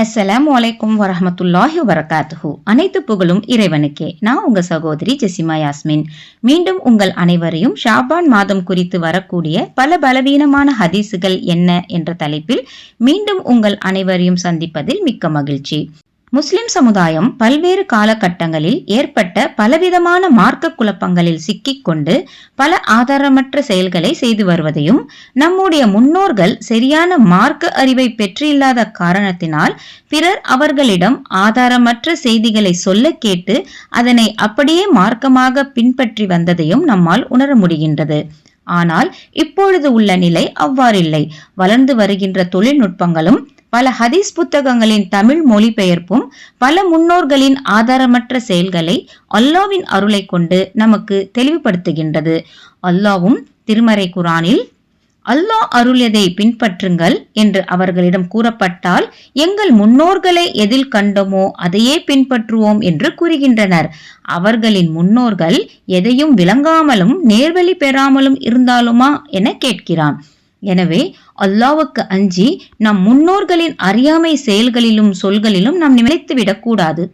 அஸ்ஸலாம் வலைக்கும் வரஹமத்துல்லாஹி வரகாத்துஹு அனைத்து புகழும் இறைவனுக்கே. நான் உங்க சகோதரி ஜெசிமா யாஸ்மின். மீண்டும் உங்கள் அனைவரையும் ஷாபான் மாதம் குறித்து வரக்கூடிய பல பலவீனமான ஹதீஸுகள் என்ன என்ற தலைப்பில் மீண்டும் உங்கள் அனைவரையும் சந்திப்பதில் மிக்க மகிழ்ச்சி. முஸ்லிம் சமுதாயம் பல்வேறு காலகட்டங்களில் ஏற்பட்ட பலவிதமான மார்க்க குழப்பங்களில் சிக்கிக்கொண்டு பல ஆதாரமற்ற செயல்களை செய்து வருவதையும் நம்முடைய முன்னோர்கள் சரியான மார்க்க அறிவை பெற்றில்லாத காரணத்தினால் பிறர் அவர்களிடம் ஆதாரமற்ற செய்திகளை சொல்ல கேட்டு அதனை அப்படியே மார்க்கமாக பின்பற்றி வந்ததையும் நம்மால் உணர முடிகின்றது. ஆனால் இப்பொழுது உள்ள நிலை அவ்வாறில்லை. வளர்ந்து வருகின்ற தொழில்நுட்பங்களும் பல ஹதீஸ் புத்தகங்களின் தமிழ் மொழிபெயர்ப்பும் பல முன்னோர்களின் ஆதாரமற்ற செயல்களை அல்லாவின் அருளை கொண்டு நமக்கு தெளிவுபடுத்துகின்றது. அல்லாவும் திருமறை குரானில் அல்லாஹ் அருளியதை பின்பற்றுங்கள் என்று அவர்களிடம் கூறப்பட்டால் எங்கள் முன்னோர்களை எதில் கண்டோமோ அதையே பின்பற்றுவோம் என்று கூறுகின்றனர். அவர்களின் முன்னோர்கள் எதையும் விளங்காமலும் நேர்வழி பெறாமலும் இருந்தாலுமா என கேட்கிறான். எனவே அல்லாவுக்கு அஞ்சி நம் முன்னோர்களின் அறியாமை செயல்களிலும் சொல்களிலும் நாம் நினைத்து விடக்கூடாது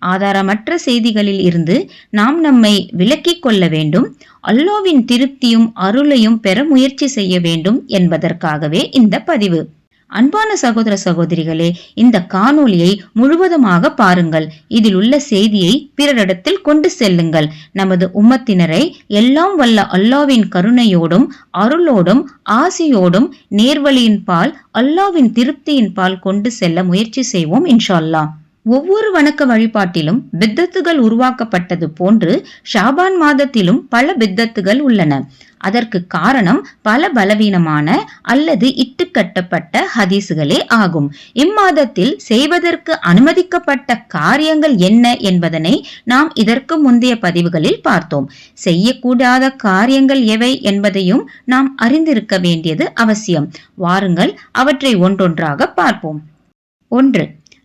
ஆதாரமற்ற செய்திகளில் இருந்து நாம் நம்மை விலக்கிக் கொள்ள வேண்டும். அல்லாவின் திருப்தியும் அருளையும் பெற முயற்சி செய்ய வேண்டும் என்பதற்காகவே இந்த பதிவு. அன்பான சகோதர சகோதரிகளே இந்த காணொளியை முழுவதுமாக பாருங்கள். இதில் உள்ள செய்தியை பிறரிடத்தில் கொண்டு செல்லுங்கள். நமது உம்மத்தினரை எல்லாம் வல்ல அல்லாவின் கருணையோடும் அருளோடும் ஆசியோடும் நேர்வழியின் பால் அல்லாவின் திருப்தியின் பால் கொண்டு செல்ல முயற்சி செய்வோம் இன்ஷால்லா ஒவ்வொரு வணக்க வழிபாட்டிலும் பித்தத்துகள் உருவாக்கப்பட்டது போன்று ஷாபான் மாதத்திலும் பல பித்தத்துகள் உள்ளன. அதற்கு காரணம் பல பலவீனமான அல்லது இட்டுக்கட்டப்பட்ட ஹதீசுகளே ஆகும். இம்மாதத்தில் செய்வதற்கு அனுமதிக்கப்பட்ட காரியங்கள் என்ன என்பதனை நாம் இதற்கு முந்தைய பதிவுகளில் பார்த்தோம். செய்யக்கூடாத காரியங்கள் எவை என்பதையும் நாம் அறிந்திருக்க வேண்டியது அவசியம். வாருங்கள் அவற்றை ஒன்றொன்றாக பார்ப்போம். ஒன்று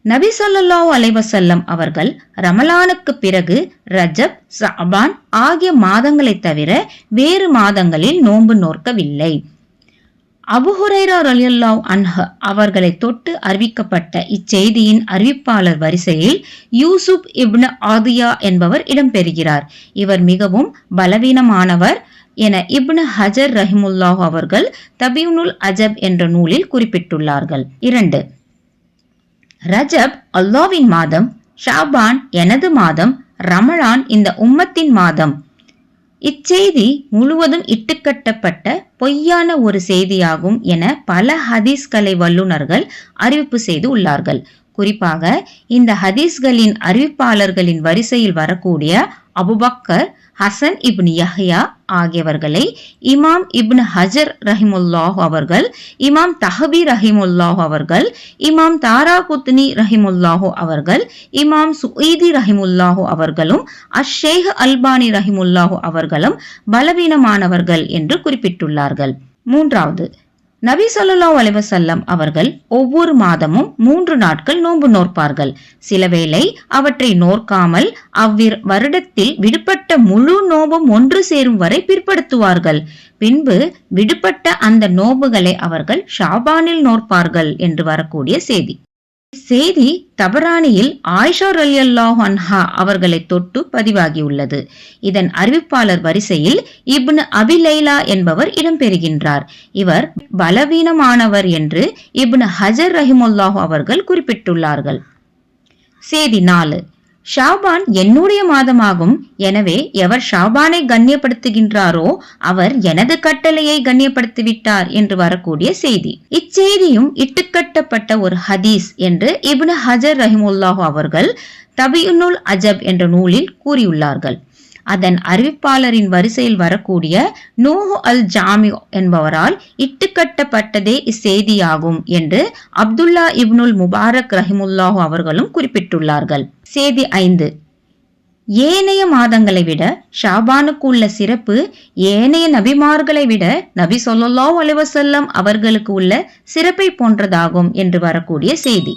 நபி சொல்லல்லா அலைவசல்லம் அவர்கள் ரமலானுக்கு பிறகு ரஜப் சபான் ஆகிய மாதங்களை தவிர வேறு மாதங்களில் நோன்பு நோக்கவில்லை அபுஹுரைரா ரலியல்லாவ் அன்ஹ அவர்களை தொட்டு அறிவிக்கப்பட்ட இச்செய்தியின் அறிவிப்பாளர் வரிசையில் யூசுப் இப்னு ஆதியா என்பவர் இடம்பெறுகிறார். இவர் மிகவும் பலவீனமானவர் என இப்னு ஹஜர் ரஹிமுல்லாஹ் அவர்கள் தபியுனுல் அஜப் என்ற நூலில் குறிப்பிட்டுள்ளார்கள். இரண்டு ரஜப் அல்லாவின் மாதம் ஷாபான் எனது மாதம் ரமலான் இந்த உம்மத்தின் மாதம். இச்செய்தி முழுவதும் இட்டுக்கட்டப்பட்ட பொய்யான ஒரு செய்தியாகும் என பல ஹதீஸ்களை வல்லுநர்கள் அறிவிப்பு செய்து உள்ளார்கள். குறிப்பாக இந்த ஹதீஸ்களின் அறிவிப்பாளர்களின் வரிசையில் வரக்கூடிய Abu Bakr Hasan Ibn Yahya ஆகியவர்களை இமாம் இப்னு ஹஜர் ரஹிமுல்லாஹ் அவர்கள் இமாம் தஹபி ரஹிமுல்லாஹ் அவர்கள் இமாம் தாரா குத்னி ரஹிமுல்லாஹு அவர்கள் இமாம் சுயீதி ரஹிமுல்லாஹு அவர்களும் அஷேக் அல்பானி ரஹிமுல்லாஹு அவர்களும் பலவீனமானவர்கள் என்று குறிப்பிட்டுள்ளார்கள். மூன்றாவது நபி சொல்லா அலிவசல்லம் அவர்கள் ஒவ்வொரு மாதமும் மூன்று நாட்கள் நோன்பு நோற்பார்கள். சிலவேளை அவற்றை நோர்க்காமல் அவ்விர் வருடத்தில் விடுபட்ட முழு நோபும் ஒன்று சேரும் வரை பிற்படுத்துவார்கள். பின்பு விடுபட்ட அந்த நோபுகளை அவர்கள் ஷாபானில் நோற்பார்கள் என்று வரக்கூடிய செய்தி. செய்தி தபரானியில் ஆயிஷா அல்லாஹ் அன்ஹா அவர்களை தொட்டு பதிவாகியுள்ளது. இதன் அறிவிப்பாளர் வரிசையில் இப்னு அபிலைலா என்பவர் இடம்பெறுகின்றார். இவர் பலவீனமானவர் என்று இப்னு ஹஜர் ரஹிமுல்லாஹ் அவர்கள் குறிப்பிட்டுள்ளார்கள். செய்தி நாலு. ஷாபான் என்னுடைய மாதமாகும். எனவே எவர் ஷாபானை கண்ணியப்படுத்துகின்றாரோ அவர் எனது கட்டளையை கண்ணியப்படுத்திவிட்டார் என்று வரக்கூடிய செய்தி. இச்செய்தியும் இட்டுக்கட்டப்பட்ட ஒரு ஹதீஸ் என்று இப்னு ஹஜர் ரஹிமுல்லாஹு அவர்கள் தபியுனுல் அஜப் என்ற நூலில் கூறியுள்ளார்கள். அதன் அறிவிப்பாளரின் வரிசையில் வரக்கூடிய நூஹு அல் ஜாமி என்பவரால் இட்டுக்கட்டப்பட்டதே இச்செய்தியாகும் என்று அப்துல்லா இப்னுல் முபாரக் ரஹிமுல்லாஹு அவர்களும் குறிப்பிட்டுள்ளார்கள். செய்தி ஐந்து. ஏனைய மாதங்களை விட ஷாபானுக்கு உள்ள சிறப்பு ஏனைய நபிமார்களை விட நபி சொல்லல்லா அலுவசல்லம் அவர்களுக்கு உள்ள சிறப்பை போன்றதாகும் என்று வரக்கூடிய செய்தி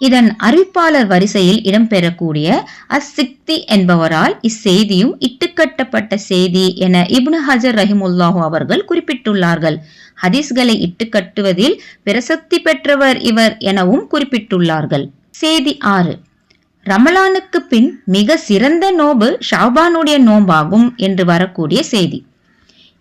இதன் அறிவிப்பாளர் வரிசையில் இடம்பெறக்கூடிய அசிக்தி என்பவரால் இச்செய்தியும் இட்டுக்கட்டப்பட்ட செய்தி என இப்னு ஹஜர் ரஹிமுல்லாஹு அவர்கள் குறிப்பிட்டுள்ளார்கள். ஹதீஸ்களை இட்டுக்கட்டுவதில் பிரசக்தி பெற்றவர் இவர் எனவும் குறிப்பிட்டுள்ளார்கள். செய்தி ஆறு ரமலானுக்கு பின் மிக சிறந்த நோபு ஷாபானுடைய நோம்பாகும் என்று வரக்கூடிய செய்தி.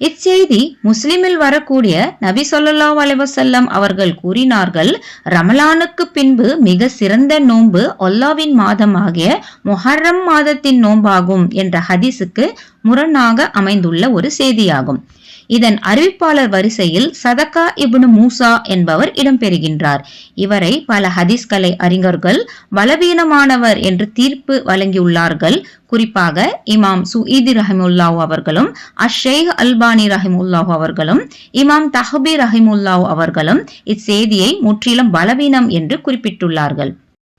இச்செய்தி முஸ்லிமில் வரக்கூடிய நபி சொல்லா அலைவசல்லம் அவர்கள் கூறினார்கள் ரமலானுக்கு பின்பு மிக சிறந்த நோன்பு ஒல்லாவின் மாதமாகிய மொஹர்ரம் மாதத்தின் நோன்பாகும் என்ற ஹதீஸுக்கு முரணாக அமைந்துள்ள ஒரு செய்தியாகும். இதன் அறிவிப்பாளர் வரிசையில் சதகா இபுனு மூசா என்பவர் இடம்பெறுகின்றார். இவரை பல ஹதீஸ்கலை அறிஞர்கள் பலவீனமானவர் என்று தீர்ப்பு வழங்கியுள்ளார்கள். குறிப்பாக இமாம் சுஈதி ரஹிமுல்லாஹ் அவர்களும் அஷேக் அல்பானி ரஹிமுல்லாஹ் அவர்களும் இமாம் தஹபி ரஹிமுல்லாஹ் அவர்களும் இச்செய்தியை முற்றிலும் பலவீனம் என்று குறிப்பிட்டுள்ளார்கள்.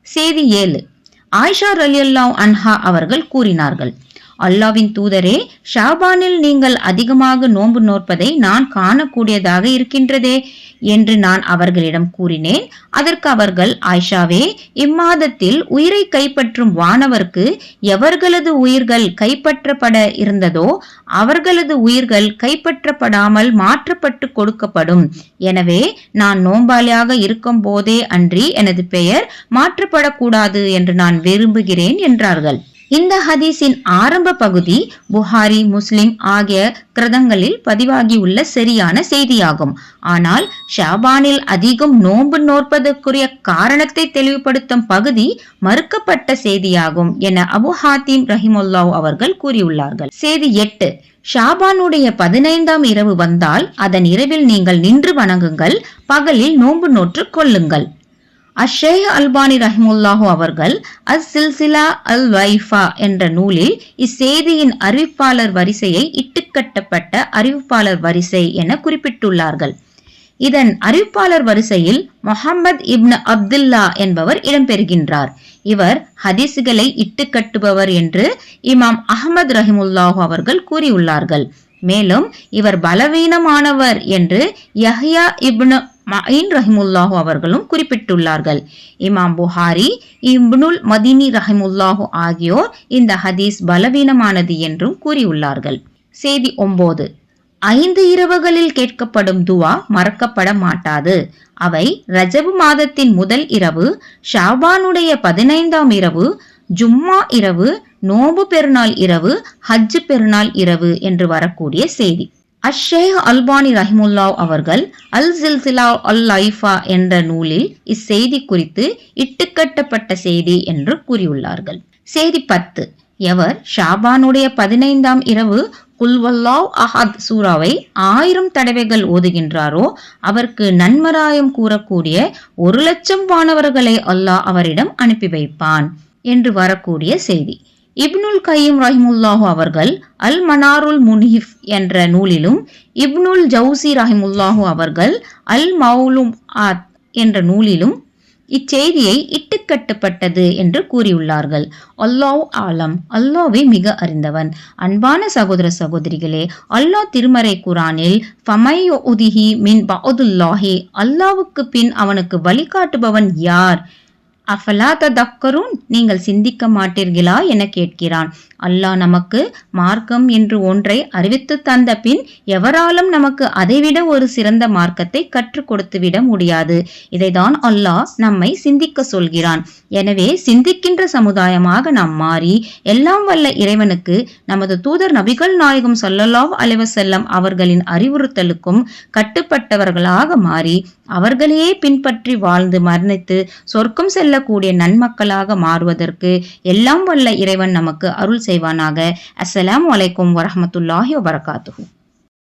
செய்தி ஏழு. ஆயிஷா ரலியல்லாஹ் அன்ஹா அவர்கள் கூறினார்கள். அல்லாவின் தூதரே ஷாபானில் நீங்கள் அதிகமாக நோன்பு நோற்பதை நான் காணக்கூடியதாக இருக்கின்றதே என்று நான் அவர்களிடம் கூறினேன். அதற்கு அவர்கள் ஆயிஷாவே இம்மாதத்தில் உயிரை கைப்பற்றும் வானவர்க்கு எவர்களது உயிர்கள் கைப்பற்றப்பட இருந்ததோ அவர்களது உயிர்கள் கைப்பற்றப்படாமல் மாற்றப்பட்டு கொடுக்கப்படும். எனவே நான் நோம்பாளியாக இருக்கும் போதே அன்றி எனது பெயர் மாற்றப்படக்கூடாது என்று நான் விரும்புகிறேன் என்றார்கள். இந்த ஹதீஸின் ஆரம்ப பகுதி புகாரி முஸ்லிம் ஆகிய கிரதங்களில் பதிவாகியுள்ள சரியான செய்தியாகும். ஆனால் ஷாபானில் அதிகம் நோன்பு நோற்பதற்குரிய காரணத்தை தெளிவுபடுத்தும் பகுதி மறுக்கப்பட்ட செய்தியாகும் என அபு ஹாத்திம் ரஹிமுல்லாவ் அவர்கள் கூறியுள்ளார்கள். செய்தி எட்டு ஷாபானுடைய பதினைந்தாம் இரவு வந்தால் அதன் இரவில் நீங்கள் நின்று வணங்குங்கள் பகலில் நோன்பு நோற்று கொள்ளுங்கள். அஷேக் அல்பானி ரஹிமுல்லாஹு அவர்கள் அஸ் சில்சிலா அல் வைஃபா என்ற நூலில் இச்செய்தியின் அறிவிப்பாளர் வரிசையை இட்டுக்கட்டப்பட்ட அறிவிப்பாளர் வரிசை என குறிப்பிட்டுள்ளார்கள். இதன் அறிவிப்பாளர் வரிசையில் முகமது இப்னு அப்துல்லா என்பவர் இடம்பெறுகின்றார். இவர் ஹதீசுகளை இட்டுக்கட்டுபவர் என்று இமாம் அகமது ரஹிமுல்லாஹு அவர்கள் கூறியுள்ளார்கள். மேலும் இவர் பலவீனமானவர் என்று யஹ்யா இப்னு மயின் ரஹிமுல்லாஹு அவர்களும் குறிப்பிட்டுள்ளார்கள். இமாம் புகாரி இப்னுல் மதினி ரஹிமுல்லாஹு ஆகியோர் இந்த ஹதீஸ் பலவீனமானது என்றும் கூறியுள்ளார்கள். செய்தி ஒன்பது ஐந்து இரவுகளில் கேட்கப்படும் துவா மறக்கப்பட மாட்டாது. அவை ரஜபு மாதத்தின் முதல் இரவு ஷாபானுடைய பதினைந்தாம் இரவு ஜும்மா இரவு நோம்பு பெருநாள் இரவு ஹஜ்ஜு பெருநாள் இரவு என்று வரக்கூடிய செய்தி. அஷேக் அல்பானி ரஹிமுல்லா அவர்கள் அல் சில்சிலா அல் லைஃபா என்ற நூலில் இச்செய்தி குறித்து இட்டுக்கட்டப்பட்ட செய்தி என்று கூறியுள்ளார்கள். செய்தி பத்து. எவர் ஷாபானுடைய பதினைந்தாம் இரவு குல்வல்லாவ் அஹத் சூராவை ஆயிரம் தடவைகள் ஓதுகின்றாரோ அவருக்கு நன்மராயம் கூறக்கூடிய ஒரு லட்சம் வானவர்களை அல்லாஹ் அவரிடம் அனுப்பி வைப்பான் என்று வரக்கூடிய செய்தி. இப்னுல் கையும் ரஹிமுல்லாஹு அவர்கள் அல் மனாருல் முனிஃப் என்ற நூலிலும் இப்னுல் ஜவுசி ரஹிமுல்லாஹு அவர்கள் அல் மவுலும் ஆத் என்ற நூலிலும் இச்செய்தியை இட்டுக்கட்டுப்பட்டது என்று கூறியுள்ளார்கள். அல்லாஹ் ஆலம். அல்லாவே மிக அறிந்தவன். அன்பான சகோதர சகோதரிகளே அல்லாஹ் திருமறை குரானில் ஃபமையோ உதிஹி மின் பவுதுல்லாஹி அல்லாவுக்கு பின் அவனுக்கு வழிகாட்டுபவன் யார்? அஃபலா தக்கருன் நீங்கள் சிந்திக்க மாட்டீர்களா என கேட்கிறான். அல்லாஹ் நமக்கு மார்க்கம் என்று ஒன்றை அறிவித்து தந்த பின் எவராலும் நமக்கு அதைவிட ஒரு சிறந்த மார்க்கத்தை கற்றுக் கொடுத்து விட முடியாது. இதைதான் அல்லாஹ் நம்மை சிந்திக்க சொல்கிறான். எனவே சிந்திக்கின்ற சமுதாயமாக நாம் மாறி எல்லாம் வல்ல இறைவனுக்கு நமது தூதர் நபிகள் நாயகம் சொல்லல்லாவ் அலைவசல்லம் அவர்களின் அறிவுறுத்தலுக்கும் கட்டுப்பட்டவர்களாக மாறி அவர்களையே பின்பற்றி வாழ்ந்து மரணித்து சொர்க்கம் செல்லக்கூடிய நன்மக்களாக மாறுவதற்கு எல்லாம் வல்ல இறைவன் நமக்கு அருள் செய்வானாக. அஸ்ஸலாம் வலைக்கும் வரமத்துல்லாஹி வபரகாத்துஹூ.